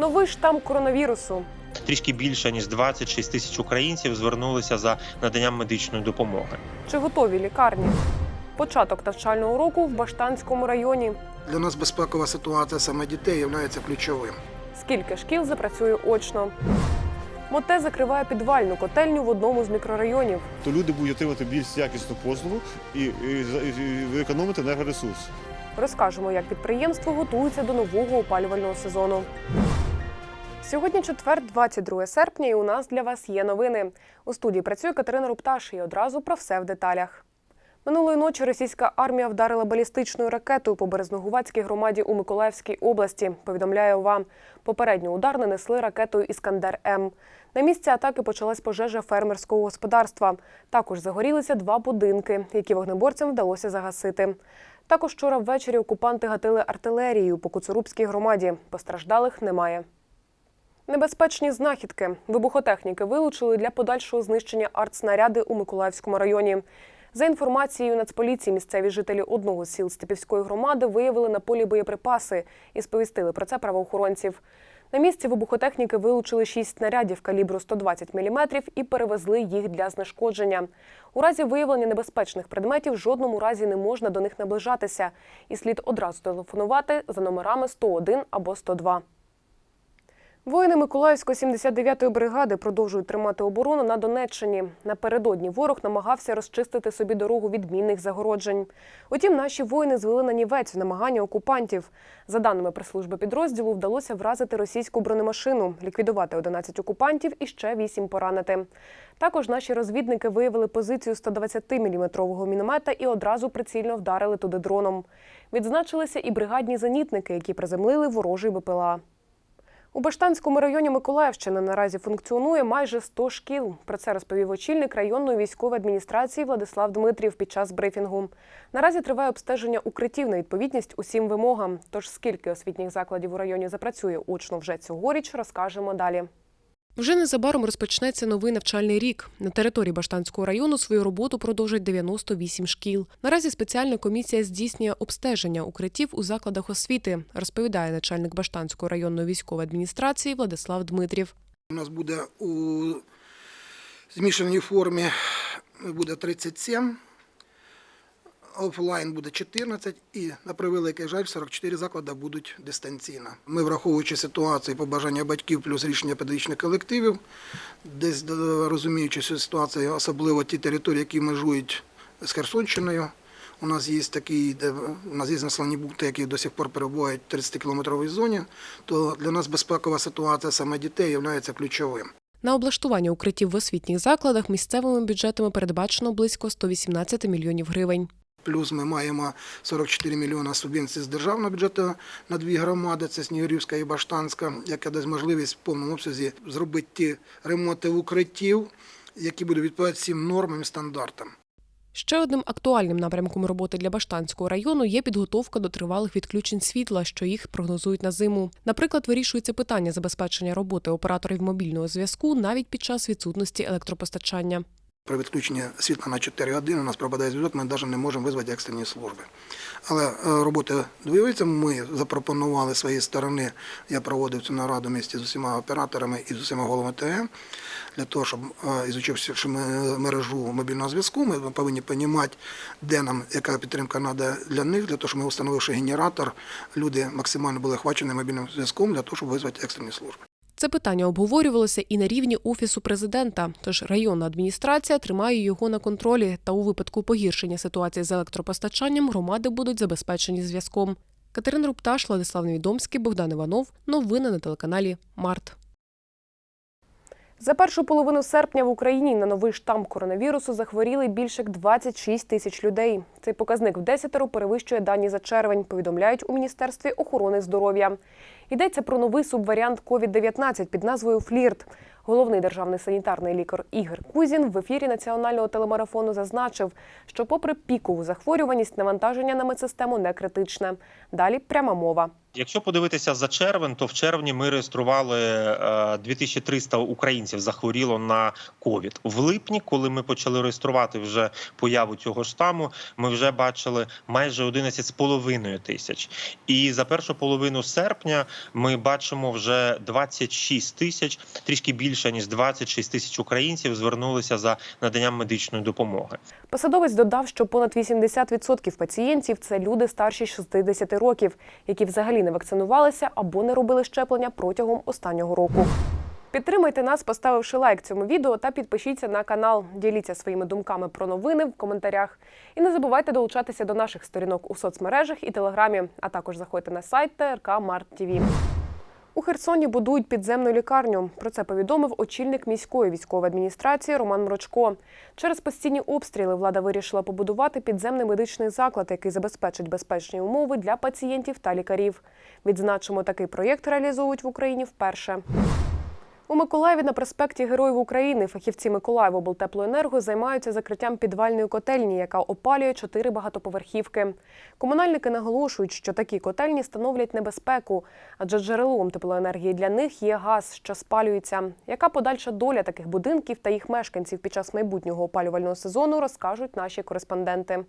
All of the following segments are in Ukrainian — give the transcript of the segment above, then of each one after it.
Новий штам коронавірусу. Трішки більше ніж 26 тисяч українців звернулися за наданням медичної допомоги. Чи готові лікарні? Початок навчального року в Баштанському районі. Для нас безпекова ситуація саме дітей є ключовим. Скільки шкіл запрацює очно? Моте закриває підвальну котельню в одному з мікрорайонів. то люди будуть отримати більш якісну послугу і, і, за- і, і економити енергоресурс. Розкажемо, як підприємство готується до нового опалювального сезону. Сьогодні четвер, 22 серпня, і у нас для вас є новини. У студії працює Катерина Рупташ і одразу про все в деталях. Минулої ночі російська армія вдарила балістичною ракетою по Березногувацькій громаді у Миколаївській області. Повідомляє ОВА. Попередньо удар нанесли ракетою Іскандер М. На місці атаки почалась пожежа фермерського господарства. Також загорілися два будинки, які вогнеборцям вдалося загасити. Також вчора ввечері окупанти гатили артилерією по Куцурубській громаді. Постраждалих немає. Небезпечні знахідки. Вибухотехніки вилучили для подальшого знищення артснаряди у Миколаївському районі. За інформацією Нацполіції, місцеві жителі одного з сіл Степівської громади виявили на полі боєприпаси і сповістили про це правоохоронців. На місці вибухотехніки вилучили шість снарядів калібру 120 мм і перевезли їх для знешкодження. У разі виявлення небезпечних предметів в жодному разі не можна до них наближатися, і слід одразу телефонувати за номерами 101 або 102. Воїни Миколаївської 79-ї бригади продовжують тримати оборону на Донеччині. Напередодні ворог намагався розчистити собі дорогу від мінних загороджень. Утім, наші воїни звели на нівець намагання окупантів. За даними прес-служби підрозділу, вдалося вразити російську бронемашину, ліквідувати 11 окупантів і ще 8 поранити. Також наші розвідники виявили позицію 120-мм міномета і одразу прицільно вдарили туди дроном. Відзначилися і бригадні зенітники, які приземлили ворожий БПЛА. У Баштанському районі Миколаївщини наразі функціонує майже 100 шкіл. Про це розповів очільник районної військової адміністрації Владислав Дмитрів під час брифінгу. Наразі триває обстеження укриттів на відповідність усім вимогам. Тож скільки освітніх закладів у районі запрацює очно вже цьогоріч, розкажемо далі. Вже незабаром розпочнеться новий навчальний рік. На території Баштанського району свою роботу продовжать 98 шкіл. Наразі спеціальна комісія здійснює обстеження укриттів у закладах освіти, розповідає начальник Баштанської районної військової адміністрації Владислав Дмитрів. У нас буде у змішаній формі буде 37, офлайн буде 14 і, на превеликий жаль, 44 заклади будуть дистанційно. Ми, враховуючи ситуацію, побажання батьків плюс рішення педагогічних колективів, десь е, розуміючи ситуацію, особливо ті території, які межують з Херсонщиною, у нас є такі, у нас є населені пункти, які до сих пор перебувають в 30-кілометровій зоні, то для нас безпекова ситуація саме дітей є ключовим. На облаштування укриттів в освітніх закладах місцевими бюджетами передбачено близько 118 мільйонів гривень. Плюс ми маємо 44 мільйони субвенцій з державного бюджету на дві громади, це Снігурівська і Баштанська, яка дасть можливість в повному обсязі зробити ті ремонти укриттів, які будуть відповідати всім нормам і стандартам. Ще одним актуальним напрямком роботи для Баштанського району є підготовка до тривалих відключень світла, що їх прогнозують на зиму. Наприклад, вирішується питання забезпечення роботи операторів мобільного зв'язку навіть під час відсутності електропостачання. При відключенні світла на 4 години у нас пропадає зв'язок, ми навіть не можемо визвати екстрені служби. Але е, робота двоюється. Ми запропонували своєї сторони, я проводив цю нараду місті з усіма операторами і з усіма головами ТГ, для того, щоб е, ізучивши мережу мобільного зв'язку, ми повинні розуміти, де нам яка підтримка треба для них, для того, щоб ми встановивши генератор, люди максимально були охвачені мобільним зв'язком для того, щоб визвати екстрені служби. Це питання обговорювалося і на рівні офісу президента. Тож районна адміністрація тримає його на контролі. Та у випадку погіршення ситуації з електропостачанням громади будуть забезпечені зв'язком. Катерина Рупташ, Владислав Невідомський, Богдан Іванов. Новини на телеканалі Март. За першу половину серпня в Україні на новий штам коронавірусу захворіли більше як 26 тисяч людей. Цей показник в десятеро перевищує дані за червень, повідомляють у Міністерстві охорони здоров'я. Йдеться про новий субваріант COVID-19 під назвою Флірт. Головний державний санітарний лікар Ігор Кузін в ефірі національного телемарафону зазначив, що, попри пікову захворюваність, навантаження на медсистему не критичне. Далі пряма мова. Якщо подивитися за червень, то в червні ми реєстрували е, 2300 українців захворіло на ковід. В липні, коли ми почали реєструвати вже появу цього штаму, ми вже бачили майже 11,5 тисяч. І за першу половину серпня ми бачимо вже 26 тисяч, трішки більше ніж 26 тисяч українців звернулися за наданням медичної допомоги. Посадовець додав, що понад 80% пацієнтів це люди старші 60 років, які взагалі не вакцинувалися або не робили щеплення протягом останнього року. Підтримайте нас, поставивши лайк цьому відео та підпишіться на канал. Діліться своїми думками про новини в коментарях. І не забувайте долучатися до наших сторінок у соцмережах і телеграмі, а також заходьте на сайт ТРК Март ТВ. У Херсоні будують підземну лікарню. Про це повідомив очільник міської військової адміністрації Роман Мрочко. Через постійні обстріли влада вирішила побудувати підземний медичний заклад, який забезпечить безпечні умови для пацієнтів та лікарів. Відзначимо, такий проєкт реалізовують в Україні вперше. У Миколаєві на проспекті Героїв України фахівці Миколаївоблтеплоенерго займаються закриттям підвальної котельні, яка опалює чотири багатоповерхівки. Комунальники наголошують, що такі котельні становлять небезпеку, адже джерелом теплоенергії для них є газ, що спалюється. Яка подальша доля таких будинків та їх мешканців під час майбутнього опалювального сезону, розкажуть наші кореспонденти.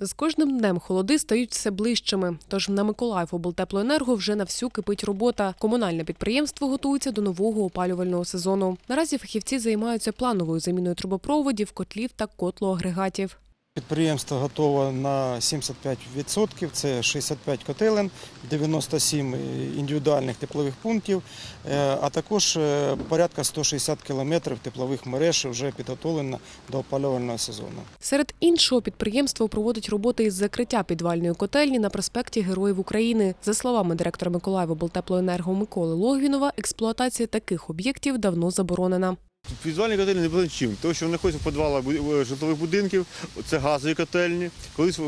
З кожним днем холоди стають все ближчими. Тож на Миколаїв облтеплоенерго вже на всю кипить робота. Комунальне підприємство готується до нового опалювального сезону. Наразі фахівці займаються плановою заміною трубопроводів, котлів та котлоагрегатів. Підприємство готове на 75%, це 65 котелень, 97 індивідуальних теплових пунктів, е, а також е, порядка 160 кілометрів теплових мереж вже підготовлено до опалювального сезону. Серед іншого, підприємство проводить роботи із закриття підвальної котельні на проспекті Героїв України. За словами директора Миколаївоблтеплоенерго Миколи Логвінова, експлуатація таких об'єктів давно заборонена. Підвальні котельні не були чим, тому що вони знаходяться в підвалах житлових будинків, це газові котельні. Колись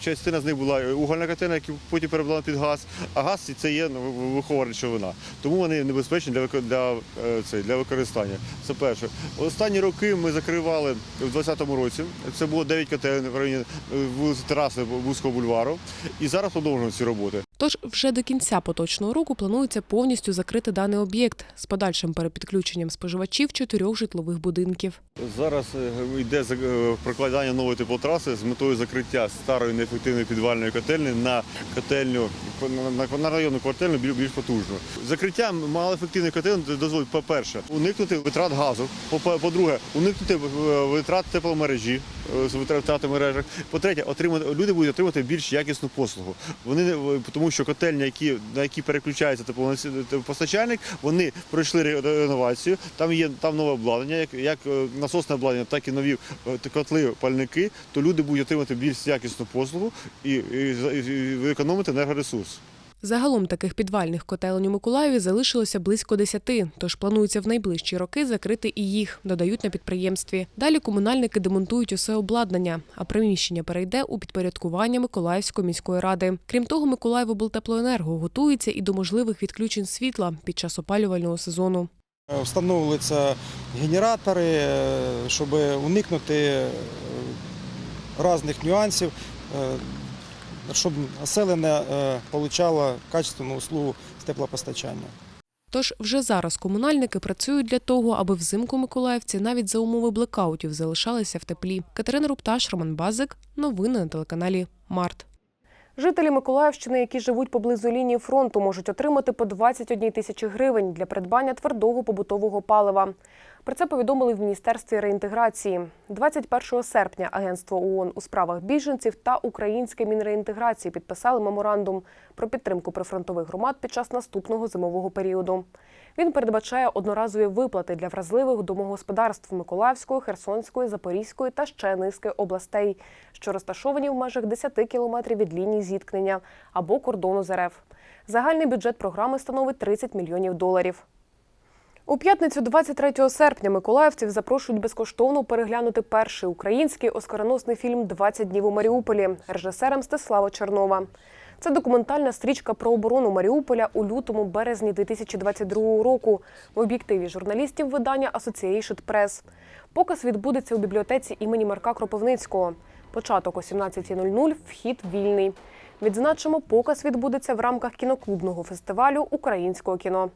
частина з них була угольна котельня, яку потім перебрала під газ, а газ це є ну, вихована речовина. Тому вони небезпечні для, для, е, це, для використання. Це перше. Останні роки ми закривали в 2020 році. Це було 9 котелень в районі е, вулиці Тераси Бузького бульвару. І зараз продовжуємо ці роботи. Тож вже до кінця поточного року планується повністю закрити даний об'єкт з подальшим перепідключенням споживачів чотирьох житлових будинків. Зараз е, йде е, прокладання нової теплотраси з метою закриття старої неефективної підвальної котельні на котельню на, районну котельню більш, потужну. Закриття малоефективної котельні дозволить, по-перше, уникнути витрат газу. По- По-друге, уникнути е, витрат тепломережі, в мережах. По-третє, люди будуть отримати більш якісну послугу. Вони тому, що котельні, які на які переключається теплопостачальник, вони пройшли реновацію. Там є там нове обладнання, як, як е, насосне обладнання, так і нові е, котли, пальники. То люди будуть отримати більш якісну послугу і, і, і, і економити енергоресурс. Загалом таких підвальних котелень у Миколаєві залишилося близько десяти, тож планується в найближчі роки закрити і їх, додають на підприємстві. Далі комунальники демонтують усе обладнання, а приміщення перейде у підпорядкування Миколаївської міської ради. Крім того, Миколаївоблтеплоенерго готується і до можливих відключень світла під час опалювального сезону. Е, Встановлюються генератори, е, щоб уникнути е, різних нюансів, щоб населення е, отримало качественну услугу з теплопостачання. Тож вже зараз комунальники працюють для того, аби взимку миколаївці навіть за умови блекаутів залишалися в теплі. Катерина Рупташ, Роман Базик. Новини на телеканалі Март. Жителі Миколаївщини, які живуть поблизу лінії фронту, можуть отримати по 21 тисячі гривень для придбання твердого побутового палива. Про це повідомили в Міністерстві реінтеграції. 21 серпня Агентство ООН у справах біженців та Українське Мінреінтеграції підписали меморандум про підтримку прифронтових громад під час наступного зимового періоду. Він передбачає одноразові виплати для вразливих домогосподарств Миколаївської, Херсонської, Запорізької та ще низки областей, що розташовані в межах 10 кілометрів від лінії зіткнення або кордону з РФ. Загальний бюджет програми становить 30 мільйонів доларів. У п'ятницю, 23 серпня, миколаївців запрошують безкоштовно переглянути перший український оскароносний фільм «20 днів у Маріуполі режисера Мстислава Чернова. Це документальна стрічка про оборону Маріуполя у лютому березні 2022 року в об'єктиві журналістів видання Associated Press. Показ відбудеться у бібліотеці імені Марка Кропивницького. Початок о 17.00, вхід вільний. Відзначимо, показ відбудеться в рамках кіноклубного фестивалю українського кіно.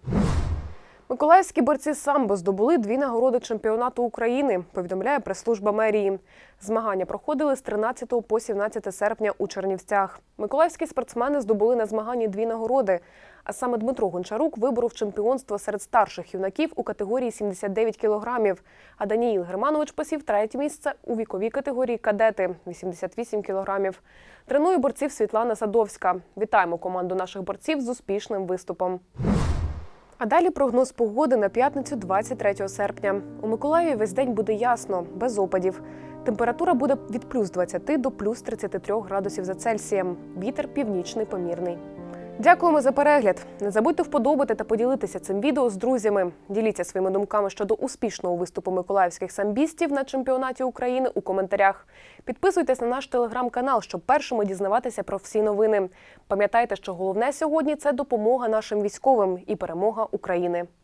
Миколаївські борці самбо здобули дві нагороди чемпіонату України, повідомляє прес-служба мерії. Змагання проходили з 13 по 17 серпня у Чернівцях. Миколаївські спортсмени здобули на змаганні дві нагороди. А саме Дмитро Гончарук виборов чемпіонство серед старших юнаків у категорії 79 кілограмів. А Даніїл Германович посів третє місце у віковій категорії кадети 88 кілограмів. Тренує борців Світлана Садовська. Вітаємо команду наших борців з успішним виступом. А далі прогноз погоди на п'ятницю 23 серпня. У Миколаєві весь день буде ясно, без опадів. Температура буде від плюс 20 до плюс 33 градусів за Цельсієм. Вітер північний помірний. Дякуємо за перегляд. Не забудьте вподобати та поділитися цим відео з друзями. Діліться своїми думками щодо успішного виступу миколаївських самбістів на чемпіонаті України у коментарях. Підписуйтесь на наш телеграм-канал, щоб першими дізнаватися про всі новини. Пам'ятайте, що головне сьогодні це допомога нашим військовим і перемога України.